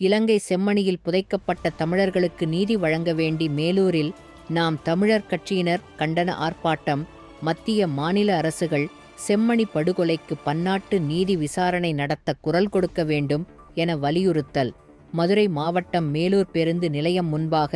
இலங்கை செம்மணியில் புதைக்கப்பட்ட தமிழர்களுக்கு நீதி வழங்க வேண்டி மேலூரில் நாம் தமிழர் கட்சியினர் கண்டன ஆர்ப்பாட்டம் மத்திய மாநில அரசுகள் செம்மணி படுகொலைக்கு பன்னாட்டு நீதி விசாரணை நடத்த குரல் கொடுக்க வேண்டும் என வலியுறுத்தல். மதுரை மாவட்டம் மேலூர் பேருந்து நிலையம் முன்பாக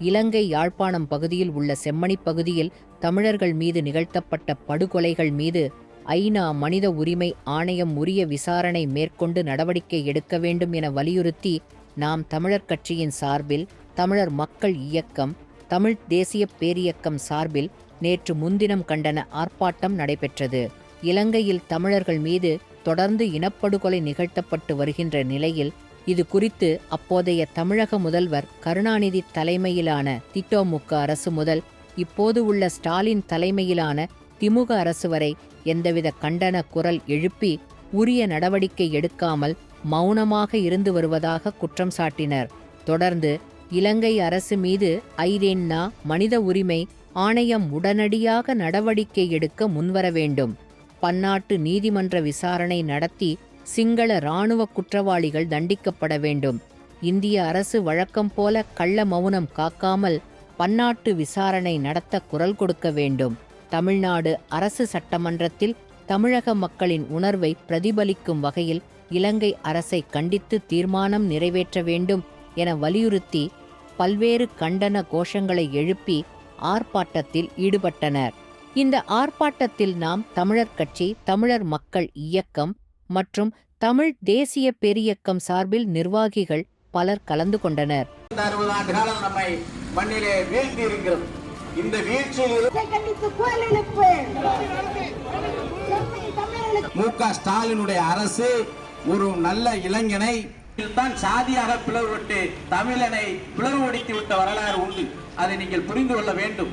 இலங்கை யாழ்ப்பாணம் பகுதியில் உள்ள செம்மணி பகுதியில் தமிழர்கள் மீது நிகழ்த்தப்பட்ட படுகொலைகள் மீது ஐநா மனித உரிமை ஆணையம் உரிய விசாரணை மேற்கொண்டு நடவடிக்கை எடுக்க வேண்டும் என வலியுறுத்தி நாம் தமிழர் கட்சியின் சார்பில் தமிழர் மக்கள் இயக்கம் தமிழ் தேசிய பேரியக்கம் சார்பில் நேற்று முன்தினம் கண்டன ஆர்ப்பாட்டம் நடைபெற்றது. இலங்கையில் தமிழர்கள் மீது தொடர்ந்து இனப்படுகொலை நிகழ்த்தப்பட்டு வருகின்ற நிலையில் இது குறித்து அப்போதைய தமிழக முதல்வர் கருணாநிதி தலைமையிலான திட்டோமுக அரசு முதல் இப்போது உள்ள ஸ்டாலின் தலைமையிலான திமுக அரசு வரை எந்தவித கண்டன குரல் எழுப்பி உரிய நடவடிக்கை எடுக்காமல் மௌனமாக இருந்து வருவதாக குற்றம் சாட்டினர். தொடர்ந்து இலங்கை அரசு மீது ஐரேன்னா மனித உரிமை ஆணையம் உடனடியாக நடவடிக்கை எடுக்க முன்வர வேண்டும். பன்னாட்டு நீதிமன்ற விசாரணை நடத்தி சிங்கள இராணுவ குற்றவாளிகள் தண்டிக்கப்பட வேண்டும். இந்திய அரசு வழக்கம் போல கள்ள மௌனம் காக்காமல் பன்னாட்டு விசாரணை நடத்த குரல் கொடுக்க வேண்டும். தமிழ்நாடு அரசு சட்டமன்றத்தில் தமிழக மக்களின் உணர்வை பிரதிபலிக்கும் வகையில் இலங்கை அரசை கண்டித்து தீர்மானம் நிறைவேற்ற வேண்டும் என வலியுறுத்தி பல்வேறு கண்டன கோஷங்களை எழுப்பி ஆர்ப்பாட்டத்தில் ஈடுபட்டனர். இந்த ஆர்ப்பாட்டத்தில் நாம் தமிழர் கட்சி தமிழர் மக்கள் இயக்கம் மற்றும் தமிழ் தேசிய பெரியக்கம் சார்பில் நிர்வாகிகள் பலர் கலந்து கொண்டனர். இந்த வீழ்ச்சியில் மு க ஸ்டாலினுடைய அரசு ஒரு நல்ல இளைஞனை தான் சாதியாக பிளவுபட்டு தமிழனை பிளவுபடுத்தி விட்ட வரலாறு உண்டு. அதை நீங்கள் புரிந்து கொள்ள வேண்டும்.